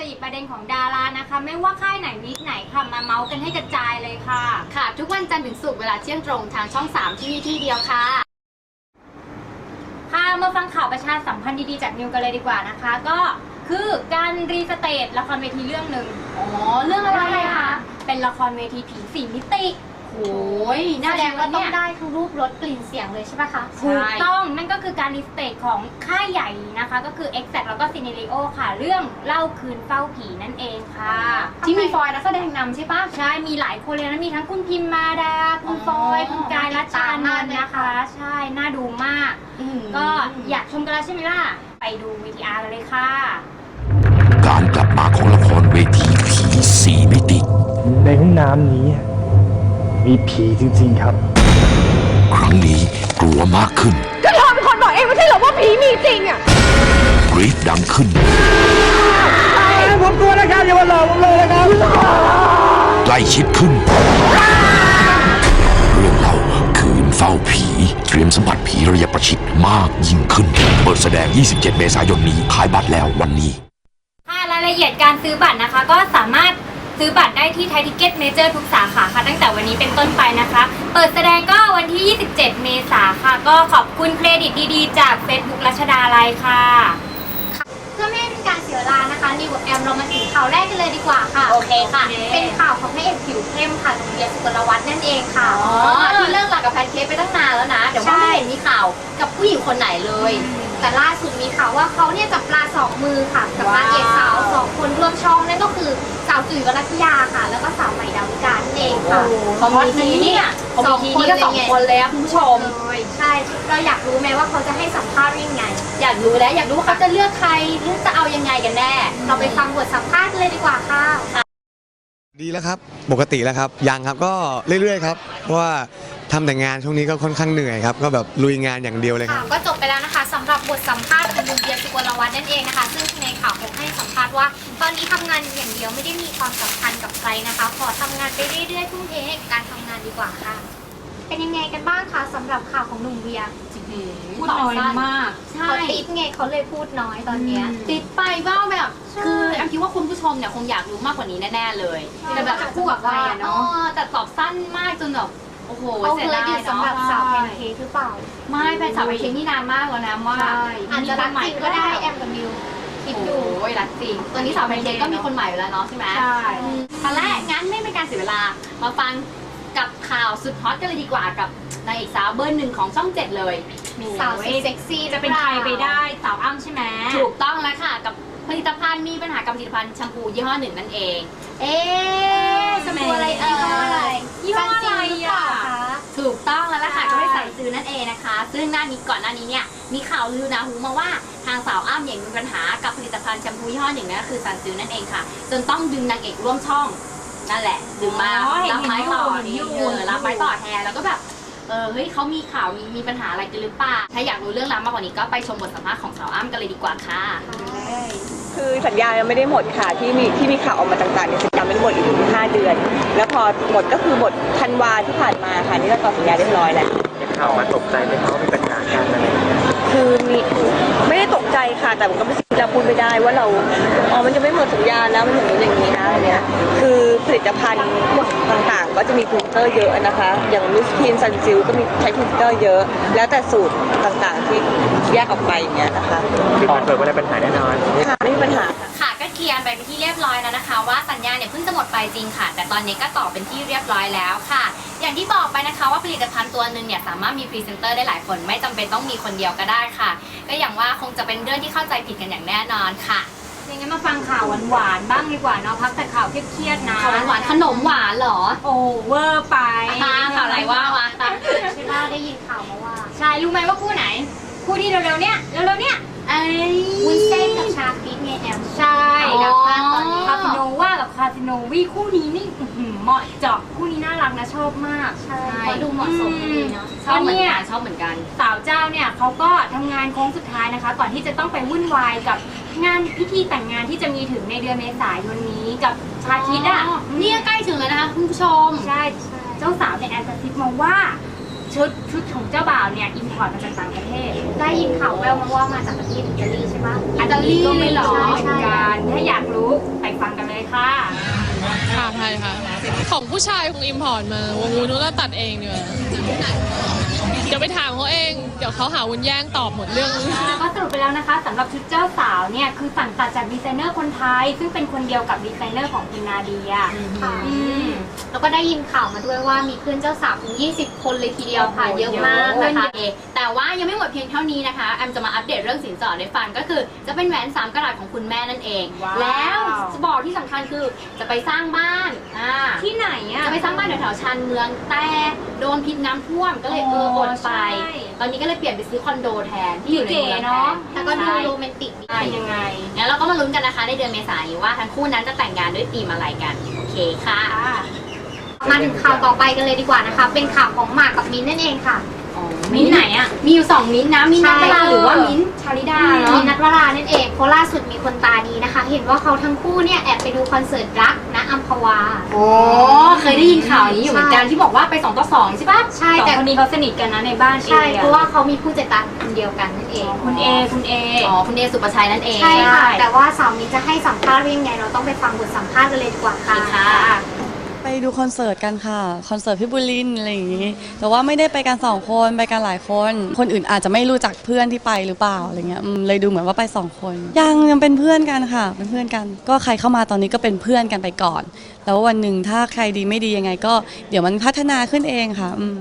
จะหยิบประเด็นของดารานะคะ ไม่ว่าค่ายไหนวิกไหนค่ะมาเมาส์กันให้กระจายเลยค่ะ ค่ะ ทุกวันจันทร์ถึงศุกร์เวลาเที่ยงตรงทางช่อง 3 ที่นี่ที่เดียวค่ะ ค่ะมาฟังข่าวประชาสัมพันธ์ดีๆจากนิวกันเลยดีกว่านะคะ ก็คือการรีสเตทละครเวทีเรื่องหนึ่งอ๋อเรื่องอะไรอะคะเป็นละครเวทีผีสี่มิติ โอ้ยน่าแสดงว่าต้องเนี่ยได้ทั้งรูปรสกลิ่นเสียงเลยใช่ปะคะใช่ ถูกต้องนั่นก็คือการรีสเตทของค่ายใหญ่นะคะ ก็คือ Exact แล้วก็ c i n e r i o ค่ะ เรื่องเล่าคืนเฝ้าผีนั่นเองค่ะ ที่มีฟอยล์นักแสดงนำใช่ปะ ใช่ มีหลายคนเลยนะ มีทั้งคุณพิมมาดา คุณอ๋อฟอยคุณกายรัชชานนท์นะคะ ใช่ น่าดูมาก ก็อยากชมกันแล้วใช่ไหมล่ะ ไปดู VTR กันเลยค่ะ การกลับมาของละครเวทีผีสี่มิติ ในห้องน้ำนี้ มีผีจริงๆครับ ครั้งนี้กลัวมากขึ้น ก็เธอเป็นคนบอกเองไม่ใช่เหรอว่าผีมีจริงอะกรีดดังขึ้น ผมกลัวนะครับอย่ามาหลอกผมเลยนะครับใกล้ชิดขึ้น เรื่องเล่าคืนเฝ้าผี เตรียมสัมผัสผีระยะประชิดมากยิ่งขึ้น เปิดแสดง 27 เมษายนนี้ขายบัตรแล้ววันนี้ ค่ะรายละเอียดการซื้อบัตรนะคะ ก็สามารถ ซื้อบัตรได้ที่ไทยทิเก็ตเมเจอร์ทุกสาขาค่ะ ตั้งแต่วันนี้เป็นต้นไปนะคะ เปิดแสดงก็วันที่ 27 เมษาค่ะ ก็ขอบคุณเครดิตดีๆ จาก Facebook รัชดาลัยค่ะ เพื่อไม่ให้เป็นการเสียเวลานะคะนิวกับแอมเรามาถึงข่าวแรกกันเลยดีกว่าค่ะ โอเคค่ะ เป็นข่าวของพระเอกผิวเข้มค่ะหนุ่มเบียร์สุกลวัฒน์นั่นเองค่ะอ๋อ ที่เลิกหลักกับแพนเค้กไปตั้งนานแล้วนะ เดี๋ยวว่าใช่ไม่เห็นมีข่าวกับผู้หญิงคนไหนเลย แต่ล่าสุดมีข่าวว่าเขาเนี่ยจับปลาสองมือค่ะกับนางเอกสาวสองคนร่วมช่องนั่นก็คือ สาวจุ๋ยวรัตยาค่ะ แล้วก็สาวใหม่ดาวิกานั่นเองค่ะเขามีทีเนี่ยเขามีทีนี่ก็สองคนเลยอะคุณผู้ชมใช่เราอยากรู้ไหมว่าเขาจะให้สัมภาษณ์ยังไง อยากรู้แล้วอยากรู้ว่าเขาจะเลือกใครหรือจะเอายังไงกันแน่ เราไปฟังบทสัมภาษณ์เลยดีกว่าค่ะดีแล้วครับ ปกติแล้วครับ ยังครับก็เรื่อยๆครับ เพราะว่าทำแต่งานช่วงนี้ก็ค่อนข้างเหนื่อยครับ ก็แบบลุยงานอย่างเดียวเลยคค่ะรับ ก็จบไปแล้วนะคะสำหรับบทสัมภาษณ์ของลุงเบียร์สุกลวัฒน์นั่นเองนะคะซึ่งใน ข่าวเขาให้สัมภาษณ์ว่า ตอนนี้ทำงานอย่างเดียวไม่ได้มีความสัมพันธ์กับใครนะคะ ขอทำงานไปเรื่อยๆทุ่มเทให้กับการทำงานดีกว่าค่ะ เป็นยังไงกันบ้างคะสำหรับข่าวของหนุ่มเบียร์พูดน้อยมาก ใช่ เขาติดไงเขาเลยพูดน้อยตอนเนี้ยติดไปว่าแบบใช่คือแอมคิดว่าคุณผู้ชมเนี่ยคงอยากรู้มากกว่านี้แน่ๆเลยใช่แต่แบบจะคู่กับใครอะเนาะออแต่ตอบสั้นมากจนแบบโอ้โหเขาเสีเคยยดายอยู่เนาะสำหรับสาวแพนเค้กหรือเปล่า ไม่แพนสาวแพนเค้กนี่นานมากแล้วนะว่าอาจจะรักจริงก็ได้แอมกับมิว คิดดูโอ้ยรักจริงตอนนี้สาวแพนเค้กก็มีคนใหม่ไปแล้วเนาะใช่ไหมใช่ อืมตอนแรกงั้นไม่เป็นการเสียเวลา มาฟังกับข่าวสุดฮอตกันเลยดีกว่ากับนางเอกสาวเบอร์หนึ่งของช่องเจ็ดเลย สาวสุดเซ็กซี่จะเป็นใครไปได้สาวอ้ำใช่ไหมถูกต้องแล้วค่ะ กับผลิตภัณฑ์มีปัญหากับผลิตภัณฑ์แชมพูยี่ห้อหนึ่งนั่นเอง เอ๊ะสบู่อะไรเอ่ย ยี่ห้ออะไรอะ ถูกต้องแล้วล่ะค่ะ ใช่ ก็ไม่ใส่ ซื้อนั่นเองนะคะ ซึ่งหน้านี้ก่อนหน้านี้เนี่ยมีข่าวลือนะหูมาว่าทางสาวอ้ำเนี่ยมีปัญหากับผลิตภัณฑ์แชมพูยี่ห้อหนึ่งนั่นก็คือซันซื้อนั่นเองค่ะ จนต้องดึงนางเอกร่วมช่องนั่นแหละดึงมาอ๋อเห็นรับไม้ต่อเห็นอยู่นี่เออรับไม้ต่อแทนแล้วก็แบบเออเฮ้ยเขามีข่าวมีมีปัญหาอะไรกันหรือเปล่าถ้าอยากรู้เรื่องราวมากกว่านี้ก็ไปชมบทสัมภาษณ์ของสาวอ้ำกันเลยดีกว่าค่ะคือสัญญายังไม่ได้หมดค่ะที่มีที่มีข่าวออกมาต่างๆเนี่ยสัญญาไม่ได้หมดอีกถึง5เดือน แล้วพอหมดก็คือหมดธันวาที่ผ่านมาค่ะนี่เราต่อสัญญาเรียบร้อยแล้ว ข่าวมาตกใจไหมครับว่ามีปัญหาการอะไรอย่างเงี้ยคือมีไม่ได้ตกใจค่ะแต่มันก็ไม่ใช่เราพูดไม่ได้ว่าเราอ๋อมันจะไม่หมดสัญญานะมันอย่างนู้นอย่างนี้นะอะไรเนี้ยคือผลิตภัณฑ์ต่างๆ ก็จะมีพรีเซนเตอร์เยอะนะคะ อย่างลูสกินซันซิลก็มีใช้พรีเซนเตอร์เยอะ แล้วแต่สูตรต่างๆที่แยกออกไปอย่างเงี้ยนะคะที่ผ่านเปิดว่าได้ปัญหาแน่นอน ค่ะไม่มีปัญหาค่ะก็ เคลียร์ไปเป็นที่เรียบร้อยแล้วนะคะ ว่าสัญญาเนี่ยเพิ่งจะหมดไปจริงค่ะ แต่ตอนนี้ก็ตอบเป็นที่เรียบร้อยแล้วค่ะ อย่างที่บอกไปนะคะว่าผลิตภัณฑ์ตัวหนึ่งเนี่ยสามารถมีพรีเซนเตอร์ได้หลายคนไม่จำเป็นต้องมีคนเดียวก็ได้ค่ะ ก็อย่างว่าคงจะเป็นเรื่องที่เข้าใจผิดกันอย่างแน่นอนค่ะอย่างงั้นมาฟังข่าวหวานๆบ้างดีกว่าเนาะพักแต่ข่าวเครียดๆนะข่าวหวานๆขนมหวานเหรอ โอเวอร์ไปอ่าข่าวอะไรว่ามาใช่ป่ะได้ยินข่าวมาว่าใช่รู้ไหมว่าคู่ไหน คู่ที่เร็วๆเนี้ยเร็วๆเนี้ย ไอ้วุ้นเส้นกับชาคริสไงแอม ใช่นะคะตอนนี้คาสิโนว่ากับคาสิโนวีคู่นี้นี่อื้อหือเหมาะเจาะคู่นี้น่ารักนะชอบมากใช่เขาดูเหมาะสมกันดีเนาะชก็อบเหมือนเนี่ยกันชอบเหมือนกัน สาวเจ้าเนี่ยเขาก็ทำงานโค้งสุดท้ายนะคะ ก่อนที่จะต้องไปวุ่นวายกับงานพิธีแต่งงานที่จะมีถึงในเดือนเมษายนนี้กับชาคิดอะเนี่ยใกล้ถึงแล้วนะคะคุณผู้ชม ใช่ เจ้าสาวเนี่ยแอนกระซิบมาว่า ชุดชุดของเจ้าบ่าวเนี่ยอินพอร์ตมาจากต่างประเทศได้ยินข่าวแววมาว่ามาจากประเทศอิตาลีใช่ปะอันนี้ก็ไม่รู้ใช่เหมือนใช่กันถ้าอยากรู้ไปฟังกันเลยค่ะ ค่ะไทยค่ะ ของผู้ชายคงอิมพอร์ตมาวงวุ้นนุ้ตัดเองดีกว่า เดี๋ยวไปถามเขาเอง เดี๋ยวเขาหาวุ้นแย่งตอบหมดเรื่อง ก็สรุปไปแล้วนะคะสำหรับชุดเจ้าสาวเนี่ยคือสั่งตัดจากดีไซเนอร์คนไทย ซึ่งเป็นคนเดียวกับดีไซเนอร์ของคุณนาเดียค่ะอืมแล้วก็ได้ยินข่าวมาด้วยว่ามีเพื่อนเจ้าสาวถึง 20 คนเลยทีเดียวค่ะโอ้โหเยอะมากนะคะเยอะแต่ว่ายังไม่หมดเพียงเท่านี้นะคะ แอมจะมาอัปเดตเรื่องสินสอดให้ฟังก็คือ จะเป็นแหวน3กะรัตของคุณแม่นั่นเอง ว้าว แล้วจะบอกที่สำคัญคือจะไปสร้างบ้านอ่า ที่ไหนอะ จะไปสร้างบ้านแถวๆชานเมืองแต่โดนพิษน้ำท่วมก็เลยเออโอ้อดไป ใช่ตอนนี้ก็เลยเปลี่ยนไปซื้อคอนโดแทนที่อยู่ในเมืองเก๋เนอะแทแล้วก็ดูใช่โรแมนติกดีเป็นยังไงงั้นเราก็มาลุ้นกันนะคะในเดือนเมษายนนี้ว่าทั้งคู่นั้นจะแต่งงานด้วยธีมอะไรกัน โอเคค่ะมาถึงข่าวต่อไปกันเลยดีกว่านะคะ เป็นข่าวของหมากกับมิ้นท์นั่นเองค่ะมิ้นท์ไหนอะ มีอยู่สองมิ้นท์นะ มิ้นท์นัทใช่ราหรือว่ามิ้นท์ชาลิดาเนาะมิ้นท์นัทวรานั่นเองเพราะล่าสุดมีคนตาดีนะคะ เห็นว่าเขาทั้งคู่เนี่ยแอบไปดูคอนเสิร์ตรักนะ อัมพวา โอ้เคยได้ยินข่าวนี้อยู่เหมือนกันที่บอกว่าไปสองต่อสองใช่ปะใช่สองแต่คนนี้เขาสนิทกันนะในบ้านใช่เอเพราะว่าเขามีผู้จัดการคนเดียวกันนั่นเอง คุณเอ คุณเอ อ๋อ คุณเอสุปชัยนั่นเอง ใช่ค่ะใช่แต่ว่าสาวมิ้นท์จะให้สัมภาษณ์ว่ายังไง เราต้องไปฟังบทสัมภาษณ์กันเลยดีกว่าค่ะค่ะ ไปดูคอนเสิร์ตกันค่ะ คอนเสิร์ตพี่บุรินอะไรอย่างนี้ แต่ว่าไม่ได้ไปกันสองคนไปกันหลายคน คนอื่นอาจจะไม่รู้จักเพื่อนที่ไปหรือเปล่าอะไรเงี้ยอืมเลยดูเหมือนว่าไปสองคน ยังยังเป็นเพื่อนกันค่ะ เป็นเพื่อนกัน ก็ใครเข้ามาตอนนี้ก็เป็นเพื่อนกันไปก่อน แล้ววันหนึ่งถ้าใครดีไม่ดียังไงก็เดี๋ยวมันพัฒนาขึ้นเองค่ะอืม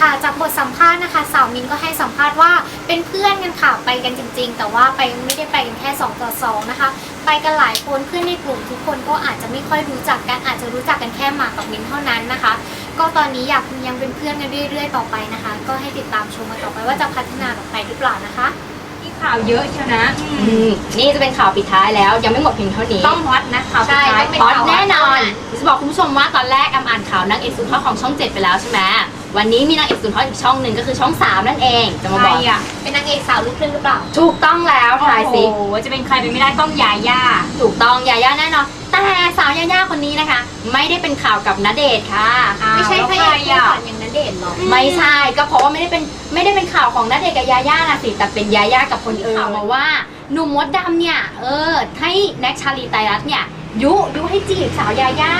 ค่ะจากบทสัมภาษณ์นะคะสาวมินก็ให้สัมภาษณ์ว่าเป็นเพื่อนกันค่ะไปกันจริง ๆ แต่ว่าไปไม่ได้ไปกันแค่2ต่อ2นะคะ ไปกันหลายคนเพื่อนในกลุ่มทุกคนก็อาจจะไม่ค่อยรู้จักกันอาจจะรู้จักกันแค่หมากกับมินเท่านั้นนะคะ ก็ตอนนี้อยากยังเป็นเพื่อนกันเรื่อย ๆ ต่อไปนะคะ ก็ให้ติดตามชมกันต่อไปว่าจะพัฒนาต่อไปหรือเปล่านะคะที่ข่าวเยอะเชียวนะอืมนี่จะเป็นข่าวปิดท้ายแล้ว ยังไม่หมดเพียงเท่านี้ ต้องฮอตนะข่าวสุดใช่ท้ายฮอตแน่นอนจะบอก คุณผู้ชมว่าตอนแรกแอมอ่านข่าวนางเอกสุดฮอตของช่อง7ไปแล้วใช่ไหมวันนี้มีนางเอกสุดฮอตอีกช่องหนึ่งก็คือช่อง3นั่นเองจะมาใคบรอกอะเป็นนางเอกสาวลูกครึ่งหรือเปล่าถูกต้องแล้วทายสิโอ้โหจะเป็นใครไปไม่ได้ต้องยาย่าถูกต้องยาย่าแน่นอนแต่สาวยาย่าคนนี้นะคะ ไม่ได้เป็นข่าวกับณเดชน์ค่ะไม่ใช่พระเอกคู่ขวัญอย่างนั้นเด่นหรอกไม่ใช่ก็เพราะว่าไม่ได้เป็นไม่ได้เป็นข่าวของณเดชน์กับยาย่านะสิแต่เป็นยาย่ากับคนอื่นข่าวมาว่าหนุ่มมดดำเนี่ยเออให้แน็กชาลีไตรรัตน์เนี่ย ยุยุให้จีบสาวยาย่า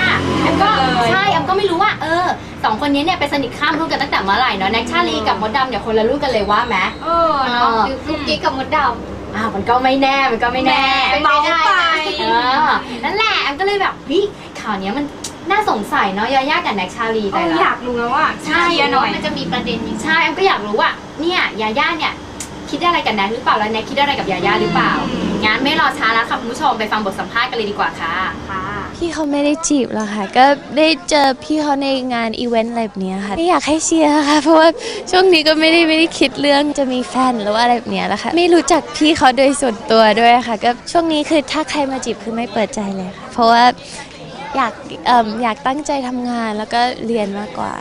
แอมก็เลยใช่แอมก็ไม่รู้ว่า เออสองคนนี้เนี่ยไปสนิทข้ามรุ่นกันตั้งแต่เมื่อไหร่เนาะแน็กชาลีกับมดดำเนี่ยคนละรุ่นกันเลยว่าไหมเออเนาะคือกุ๊กกิ๊กกับมดดำอ้าวมันก็ไม่แน่ มันก็ไม่แน่เป็นไปได้นะเออนั่นแหละแอมก็เลยแบบเฮ้ยข่าวเนี้ยมันน่าสงสัยเนาะยาย่ากับแน็กชาลีเอไตรอรัตน์อยากรู้แล้วว่าใช่เชียร์หน่อยมันจะมีประเด็นยังไงใช่แอมก็อยากรู้ว่าเนี่ยยาย่าเนี่ย คิดอะไรกับแน็กหรือเปล่าแล้วแน็กคิดอะไรกับยาย่าหรือเปล่างั้นไม่รอช้าแล้วค่ะคุณผู้ชมไปฟังบทสัมภาษณ์กันเลยดีกว่าค่ะ พี่เขาไม่ได้จีบหรอกค่ะ ก็ได้เจอพี่เขาในงานอีเวนต์อะไรแบบเนี้ยค่ะไม่อยากให้เชียร์ค่ะ เพราะว่าช่วงนี้ก็ไม่ได้ไม่ได้คิดเรื่องจะมีแฟนหรือว่าอะไรแบบเนี้ยแล้วค่ะ ไม่รู้จักพี่เขาโดยส่วนตัวด้วยค่ะ ก็ช่วงนี้คือถ้าใครมาจีบคือไม่เปิดใจเลยค่ะ เพราะว่าอยากเอ่มอยากตั้งใจทำงานแล้วก็เรียนมากกว่า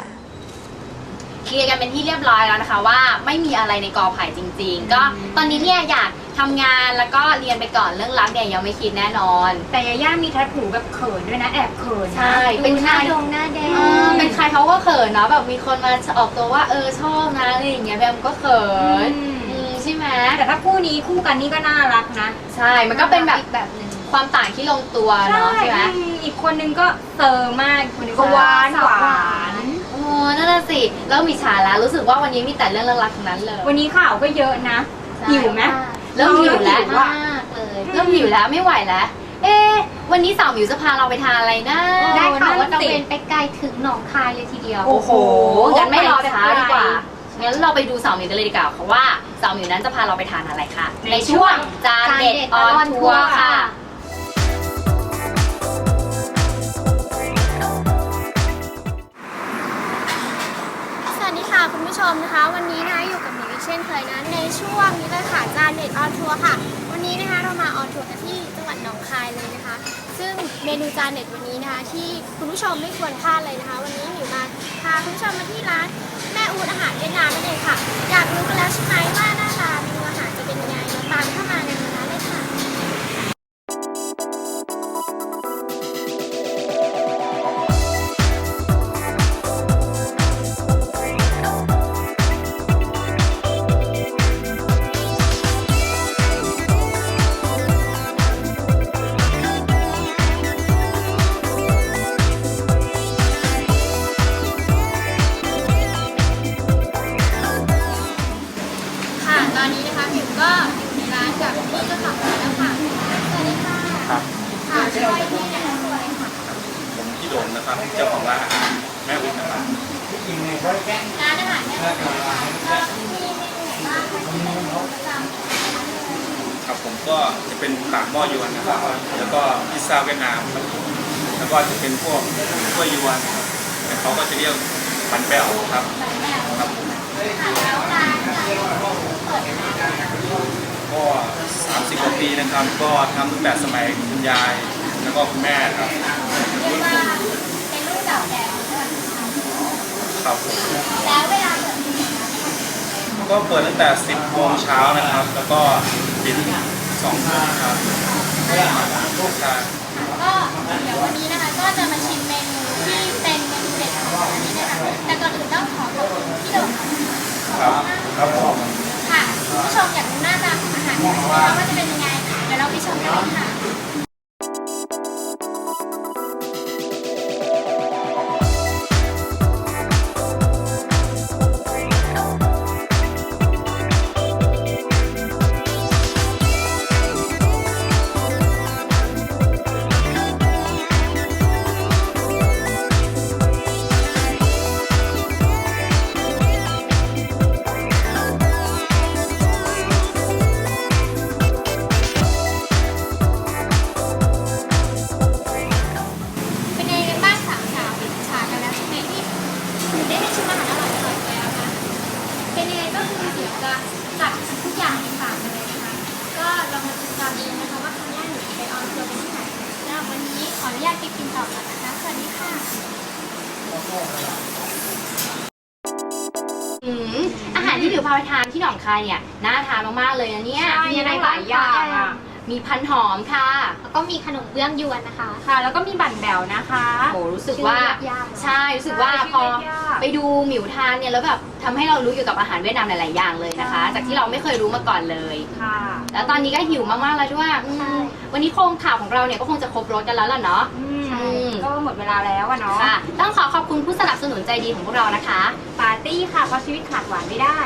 เคลียร์กันเป็นที่เรียบร้อยแล้วนะคะ ว่าไม่มีอะไรในกอไผ่จริง ๆ ก็ตอนนี้เนี่ยอยากทำงานแล้วก็เรียนไปก่อนเรื่องรักเนี่ยยังไม่คิดแน่นอน แต่ยาย่ามีแททถูแบบเขินด้วยนะแอบเขินนะใช่เป็นใคร ดงหน้าแดงเออเป็นใครเขาก็เขินเนาะแบบมีคนมาออกตัวว่าเออชอบนะอะไรอย่างเงี้ยแบมก็เขินอืม อืมใช่ไหมแต่ถ้าคู่นี้คู่กันนี่ก็น่ารักนะใช่มันก็เป็นแบบอีกแบบหนึ่ง ความต่างที่ลงตัวเนาะใช่ไหม อืมอีกคนนึงก็เซอร์มากอีกคนนึงก็หวานหวานโอ้นั่นน่ะสิเริ่มมีฉาแล้วรู้สึกว่าวันนี้มีแต่เรื่องรักๆทั้งนั้นเลยวันนี้ข่าวก็เยอะนะ ใช่หิวไหม เริ่มหิวแล้วว่ามากเลยเริ่มหิวแล้วไม่ไหวแล้ว เอ๊ะวันนี้สาวหมิวจะพาเราไปทานอะไรนะได้ข่าวว่านั่ตะนสิเวนไปไกลถึงหนองคายเลยทีเดียว โอ้โหงั้นไม่รอช้าดีกว่าไปงั้นเราไปดูสาวหมิวกันเลยดีกว่าเพราะว่าสาวหมิวนั้นจะพาเราไปทานอะไรค่ะ ในในช่ช่ววงงจานเด็ดออนทัวร์ค่ะ ออนทัวร์ค่ะ วันนี้นะคะเรามาออนทัวร์กันที่จังหวัดหนองคายเลยนะคะ ซึ่งเมนูจานเด็ดวันนี้นะคะที่คุณผู้ชมไม่ควรพลาดเลยนะคะ วันนี้หมิวมาพาคุณผู้ชมมาที่ร้านแม่อูดอาหารเวียดนามนั่นเองค่ะ อยากรู้กันแล้วใช่ไหมว่าหน้า ก็อยู่ในร้านกับพี่เจ้าของร้านแล้วค่ะสวัสดีค่ะครับ ค่ะช่วยพี่แนะนำตัวเลยค่ะผมพี่โดนนะครับเจ้าของร้านอาหารแม่วินนะครับร้านอาหารแม่อูดนะคะก็มีเมนูไหนบ้างคะที่เป็นประจำครับผมก็จะเป็นปากหม้อยวนนะครับแล้วก็พิซซ่าเวียดนามครับแล้วก็จะเป็นพวกกล้วยยวนครับแต่เขาก็จะเรียกปันแป้วครับครับผมแล้วร้านจะเปิดมานาน ก็30กว่าปีนะครับ ก็ทำตั้งแต่สมัยคุณยาย แล้วก็คุณแม่ครับเรียกว่าเป็นรุ่นเก่าแก่ของจังหวัดสุพรรณครับผมแล้วเวลาเปิดปิดนะคะก็เปิดตั้งแต่ 10โมงเช้านะครับ แล้วก็ปิด2ทุ่มครับใช่ก็เดี๋ยววันนี้นะคะก็จะมาชิมเมนูที่เป็นเมนูเด็ดของร้านนี้นะคะแต่ก่อนอื่นต้องขอขอบคุณพี่โดมก่อนนะคะครับ ครับผม ว่าจะเป็นยังไงเดี๋ยวเราไปชมกันเลยค่ะ เป็นยังไงก็คือเดี๋ยวจะจัดทุกอย่างในฝากกันเลยนะคะก็ลองมาติดตามดูนะคะว่าครั้งหน้าหนูจะไปออนทัวร์ไปที่ไหนแล้ววันนี้ขออนุญาตไปกินต่อก่อนนะคะสวัสดีค่ะอืมอาหารที่หมิวพาไปทานที่หนองคายเนี่ยน่าทานมากๆเลยนะเนี่ยใช่มีอะไรหลายอย่างอะ มีพันหอมค่ะ แล้วก็มีขนมเบื้องยวนนะคะ ค่ะ แล้วก็มีบั่นแบวนะคะ โหรู้สึกว่าชื่อยากๆ ใช่รู้สึกว่าใช่พอชื่อยากไปดูหมิวทานเนี่ยแล้วแบบทำให้เรารู้เกี่ยวกับอาหารเวียดนามหลาย ๆ อย่างเลยนะคะ จากที่เราไม่เคยรู้มาก่อนเลย ค่ะ แล้วตอนนี้ก็หิวมากๆแล้วด้วยอืมวันนี้โครงข่าวของเราเนี่ยก็คงจะครบรถกันแล้วล่ะเนาะ อืมใช่ก็ หมดเวลาแล้วอะเนาะค่ะ ต้องขอขอบคุณผู้สนับสนุนใจดีของพวกเรานะคะ ปาร์ตี้ค่ะเพราะชีวิตขาดหวานไม่ได้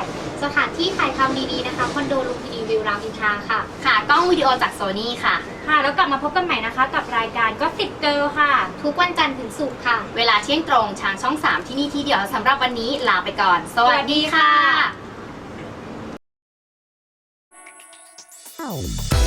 สถานที่ถ่ายทำดีๆนะคะคอนโดลุมพินีวิวรามอินทราค่ะ ค่ะ กล้องวิดีโอจากโซนี่ค่ะ ค่ะ แล้วกลับมาพบกันใหม่นะคะ กับรายการก็สิบเกิลค่ะ ทุกวันจันทร์ถึงศุกร์ค่ะ เวลาเที่ยงตรงทางช่อง 3 ที่นี่ที่เดียวสำหรับวันนี้ลาไปก่อน สวัสดีค่ะ Oh.